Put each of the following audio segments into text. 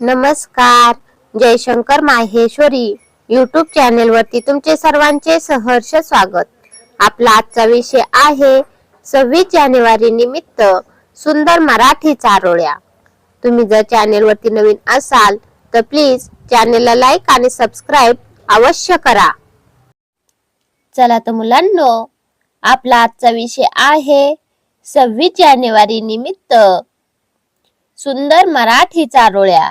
नमस्कार. जयशंकर माहेश्वरी यूट्यूब चॅनेलवरती तुमचे सर्वांचे सहर्ष स्वागत. आपला आजचा विषय आहे सव्वीस जानेवारी निमित्त सुंदर मराठी चारोळ्या तुम्ही जर चॅनेलवरती नवीन असाल तर प्लीज चॅनेलला लाईक आणि सबस्क्राईब अवश्य करा. चला तर मुलांनो आपला आजचा विषय आहे सव्वीस जानेवारी निमित्त सुंदर मराठी चारोळ्या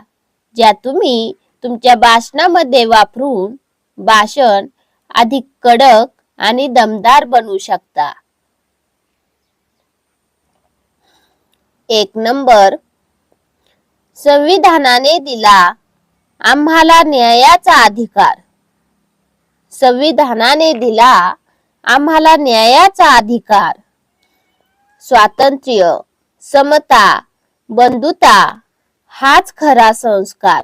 ज्या तुम्ही तुमच्या भाषणामध्ये वापरून भाषण अधिक कडक आणि दमदार बनवू शकता. एक नंबर. संविधानाने दिला आम्हाला न्यायाचा अधिकार. संविधानाने दिला आम्हाला न्यायाचा अधिकार. स्वातंत्र्य समता बंधुता हाच खरा संस्कार.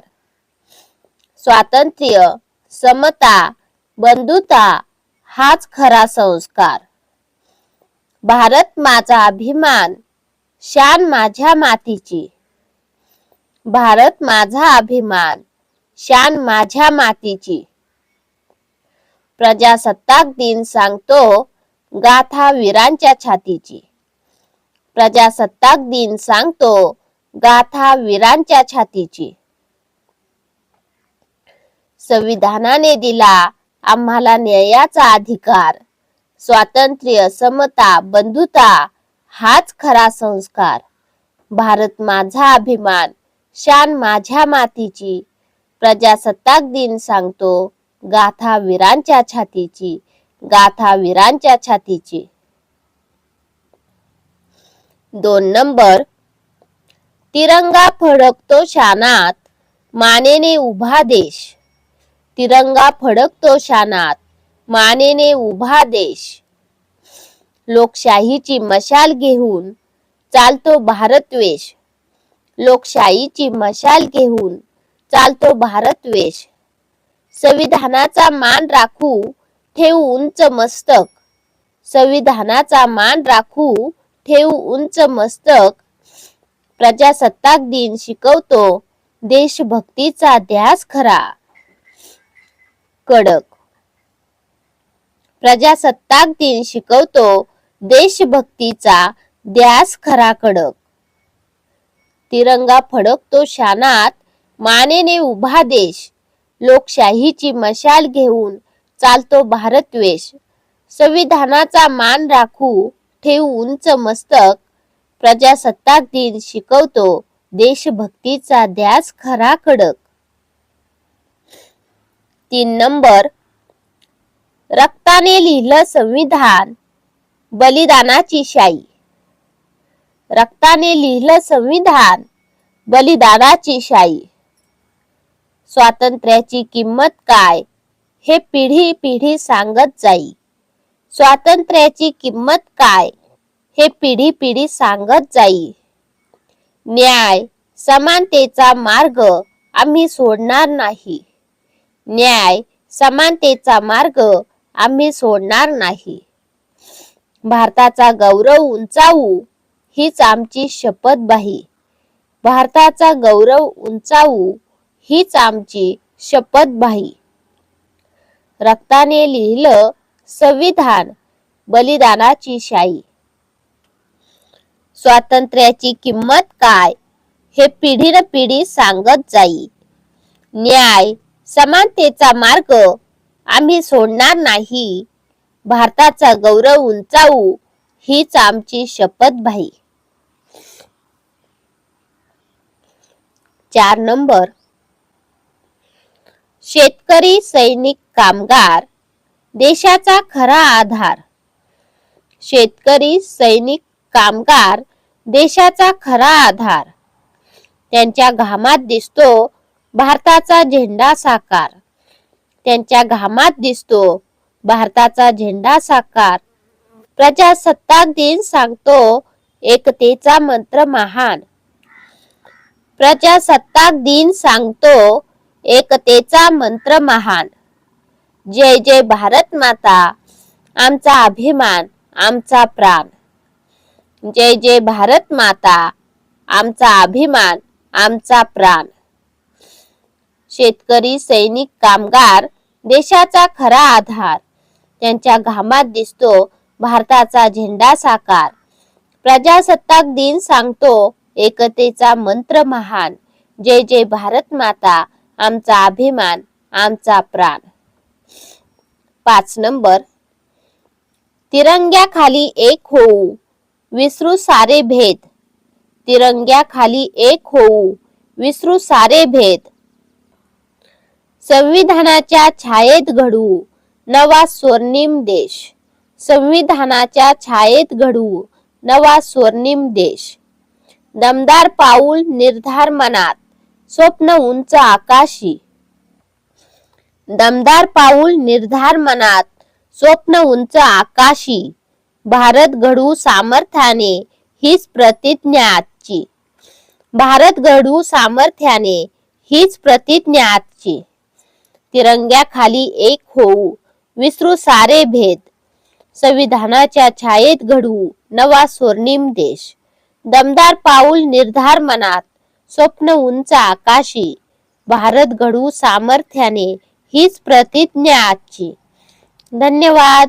स्वातंत्र्य समता बंधुता हाच खरा संस्कार. भारत माझा अभिमान शान माझ्या मातीची. भारत माझा अभिमान शान माझ्या मातीची. प्रजासत्ताक दिन सांगतो गाथा वीरांच्या छातीची. प्रजासत्ताक दिन सांगतो गाथा वीरांच्या छातीची. संविधानाने दिला आम्हाला न्यायाचा अधिकार. स्वातंत्र्य समता बंधुता हाच खरा संस्कार. भारत माझा अभिमान शान माझ्या मातीची. प्रजासत्ताक दिन सांगतो गाथा वीरांच्या छातीची गाथा वीरांच्या छातीची. दोन नंबर तिरंगा फडकतो शानात मानेने उभा देश. तिरंगा फडकतो शानात मानेने उभा देश. लोकशाहीची मशाल घेऊन चालतो भारतवेश लोकशाहीची मशाल घेऊन चालतो भारतवेश संविधानाचा मान राखू ठेवू उंच मस्तक. संविधानाचा मान राखू ठेवू उंच मस्तक. प्रजासत्ताक दिन शिकवतो. देशभक्तीचा ध्यास खरा. कडक. प्रजासत्ताक दिन शिकवतो. देशभक्तीचा ध्यास खरा कडक. तिरंगा फडकतो शानात. मानेने उभा देश. लोकशाहीची मशाल घेऊन चालतो भारतवेश संविधानाचा मान राखू ठेवू उंच मस्तक. प्रजासत्ताक दिन शिकवतो. देशभक्तीचा ध्यास खरा कडक तीन नंबर. रक्ताने लिहिलं संविधान. बलिदानाची शाई. रक्ताने लिहिलं संविधान. बलिदानाची शाई. स्वातंत्र्याची किंमत काय? हे पिढी पिढी सांगत जाई. स्वातंत्र्याची किंमत काय? हे पिढी पिढी सांगत जाई. न्याय समानतेचा मार्ग आम्ही सोडणार नाही. न्याय समानतेचा मार्ग आम्ही सोडणार नाही. भारताचा गौरव उंचावू हीच आमची शपथबाही भारताचा गौरव उंचावू हीच आमची शपथबाही रक्ताने लिहिलं संविधान बलिदानाची शाई. स्वातंत्र्याची किंमत काय? हे पिढी न पिढी सांगत जाई. न्याय समानतेचा मार्ग आम्ही सोडणार नाही. भारताचा गौरव उंचावू हीच आमची शपथ भाई. चार नंबर. शेतकरी सैनिक कामगार देशाचा खरा आधार. शेतकरी सैनिक कामगार देशाचा खरा आधार. त्यांच्या घामात दिसतो भारताचा झेंडा साकार. त्यांच्या घामात दिसतो भारताचा झेंडा साकार. प्रजासत्ताक दिन सांगतो एकतेचा मंत्र महान. प्रजासत्ताक दिन सांगतो एकतेचा मंत्र महान. जय जय भारत माता. आमचा अभिमान आमचा प्राण. जय जय भारत माता. आमचा अभिमान आमचा प्राण. शेतकरी सैनिक कामगार देशाचा खरा आधार. त्यांच्या घामात दिसतो भारताचा झेंडा साकार. प्रजासत्ताक दिन सांगतो एकतेचा मंत्र महान. जय जय भारत माता आमचा अभिमान आमचा प्राण. पाच नंबर. तिरंग्याखाली एक होऊ. विसरू सारे भेद. तिरंग्याखाली एक होऊ विसरू सारे भेद. संविधानाच्या छायेत घडू नवा स्वर्णिम देश. संविधानाच्या छायेत घडू नवा स्वर्णिम देश. दमदार पाऊल निर्धार मनात स्वप्न उंच आकाशी. दमदार पाऊल निर्धार मनात स्वप्न उंच आकाशी. भारत घडवू सामर्थ्याने हीच प्रतिज्ञा आजची भारत घडवू सामर्थ्याने हीच प्रतिज्ञा आजची तिरंग्याखाली एक होऊ विसरू सारे भेद. संविधानाच्या छायेत घडवू नवा स्वर्णिम देश. दमदार पाऊल निर्धार मनात स्वप्न उंच आकाशी. भारत घडवू सामर्थ्याने हीच प्रतिज्ञा आजची धन्यवाद.